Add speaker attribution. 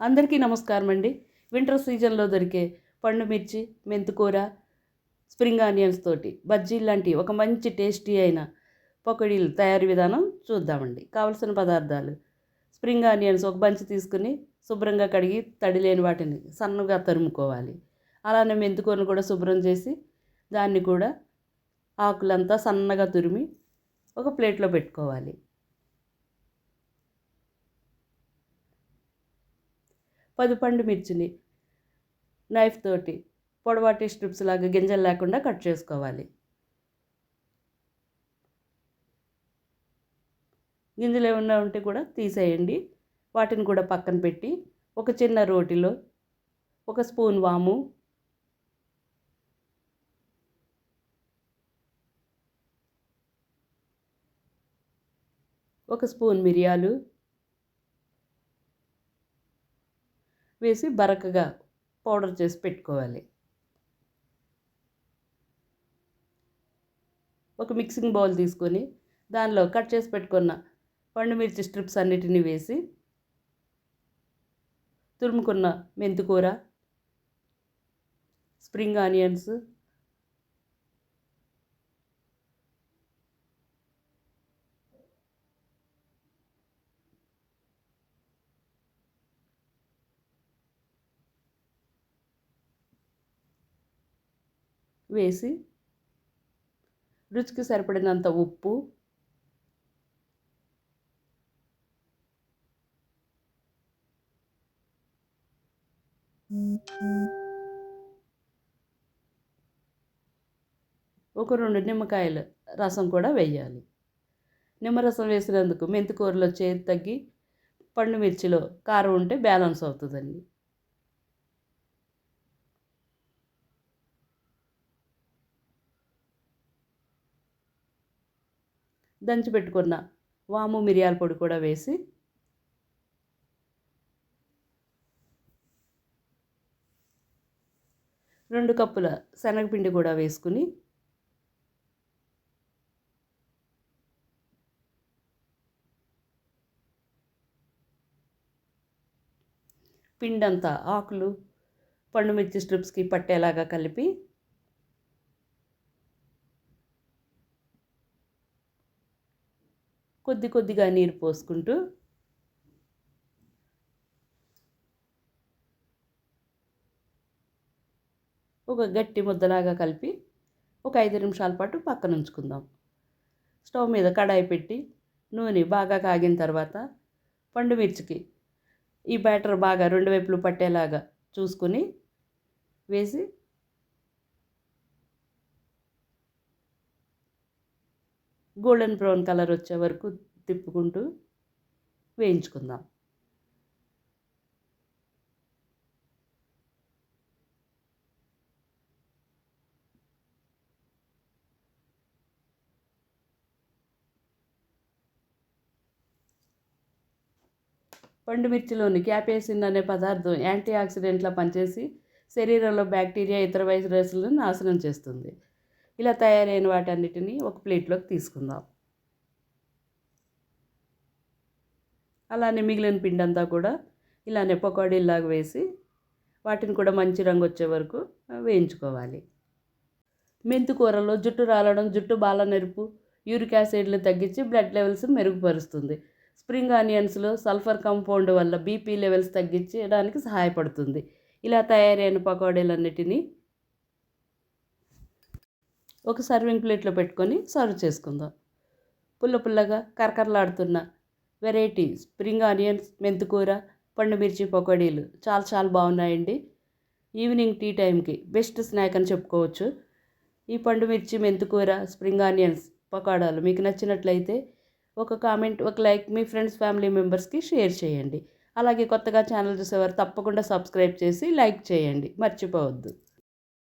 Speaker 1: అందరికీ నమస్కారం అండి. వింటర్ సీజన్లో దొరికే పండు మిర్చి మెంతికూర స్ప్రింగ్ ఆనియన్స్ తోటి బజ్జీలు లాంటి ఒక మంచి టేస్టీ అయిన పకోడీలు తయారీ విధానం చూద్దామండి. కావలసిన పదార్థాలు. స్ప్రింగ్ ఆనియన్స్ ఒక బంచి తీసుకుని శుభ్రంగా కడిగి తడి లేని వాటిని సన్నగా తరుముకోవాలి. అలానే మెంతికూరను కూడా శుభ్రం చేసి దాన్ని కూడా ఆకులంతా సన్నగా తురిమి ఒక ప్లేట్లో పెట్టుకోవాలి. పది పండు మిర్చిని నైఫ్ తోటి పొడవాటి స్ట్రిప్స్ లాగా గింజలు లేకుండా కట్ చేసుకోవాలి. గింజలు ఏమన్నా ఉంటే కూడా తీసేయండి. వాటిని కూడా పక్కన పెట్టి ఒక చిన్న రోటిలో ఒక స్పూన్ వాము ఒక స్పూన్ మిరియాలు వేసి బరకగా పౌడర్ చేసి పెట్టుకోవాలి. ఒక మిక్సింగ్ బౌల్ తీసుకొని దానిలో కట్ చేసి పెట్టుకున్న పండుమిర్చి స్ట్రిప్స్ అన్నిటినీ వేసి తురుముకున్న మెంతికూర స్ప్రింగ్ ఆనియన్స్ వేసి రుచికి సరిపడినంత ఉప్పు ఒక రెండు నిమ్మకాయల రసం కూడా వేయాలి. నిమ్మరసం వేసినందుకు మెంతికూరలో చేతి తగ్గి పండు మిర్చిలో కారం ఉంటే బ్యాలెన్స్ అవుతుందండి. దంచి పెట్టుకున్న వాము మిరియాల పొడి కూడా వేసి రెండు కప్పుల శనగపిండి కూడా వేసుకుని పిండంతా ఆకులు పండుమిర్చి స్ట్రిప్స్కి పట్టేలాగా కలిపి కొద్ది కొద్దిగా నీరు పోసుకుంటూ ఒక గట్టి ముద్దలాగా కలిపి ఒక ఐదు నిమిషాల పాటు పక్కన ఉంచుకుందాం. స్టవ్ మీద కడాయి పెట్టి నూనె బాగా కాగిన తర్వాత పండు మిర్చికి ఈ బ్యాటర్ బాగా రెండు వైపులు పట్టేలాగా చూసుకుని వేసి గోల్డెన్ బ్రౌన్ కలర్ వచ్చే వరకు తిప్పుకుంటూ వేయించుకుందాం. పండుమిర్చిలోని క్యాపేసిన్ అనే పదార్థం యాంటీ ఆక్సిడెంట్లా పనిచేసి శరీరంలో బ్యాక్టీరియా ఇతర వైరస్లను నాశనం చేస్తుంది. ఇలా తయారైన వాటన్నిటిని ఒక ప్లేట్లోకి తీసుకుందాం. అలానే మిగిలిన పిండి అంతా కూడా ఇలానే పకోడీలాగా వేసి వాటిని కూడా మంచి రంగు వచ్చే వరకు వేయించుకోవాలి. మెంతి కూరలో జుట్టు రాలడం జుట్టు బాల నెరుపు యూరిక్ యాసిడ్లు తగ్గించి బ్లడ్ లెవెల్స్ మెరుగుపరుస్తుంది. స్ప్రింగ్ ఆనియన్స్లో సల్ఫర్ కంపౌండ్ వల్ల బీపీ లెవెల్స్ తగ్గించడానికి సహాయపడుతుంది. ఇలా తయారైన పకోడీలన్నిటినీ ఒక సర్వింగ్ ప్లేట్లో పెట్టుకొని సర్వ్ చేసుకుందాం. పుల్ల పుల్లగా కరకరలాడుతున్న వెరైటీ స్ప్రింగ్ ఆనియన్స్ మెంతికూర పండుమిర్చి పకోడీలు చాలా చాలా బాగున్నాయండి. ఈవినింగ్ టీ టైంకి బెస్ట్ స్నాక్ అని చెప్పుకోవచ్చు. ఈ పండుమిర్చి మెంతికూర స్ప్రింగ్ ఆనియన్స్ పకోడాలు మీకు నచ్చినట్లయితే ఒక కామెంట్ ఒక లైక్ మీ ఫ్రెండ్స్ ఫ్యామిలీ మెంబర్స్కి షేర్ చేయండి. అలాగే కొత్తగా ఛానల్ చూసేవారు తప్పకుండా సబ్స్క్రైబ్ చేసి లైక్ చేయండి. మర్చిపోవద్దు.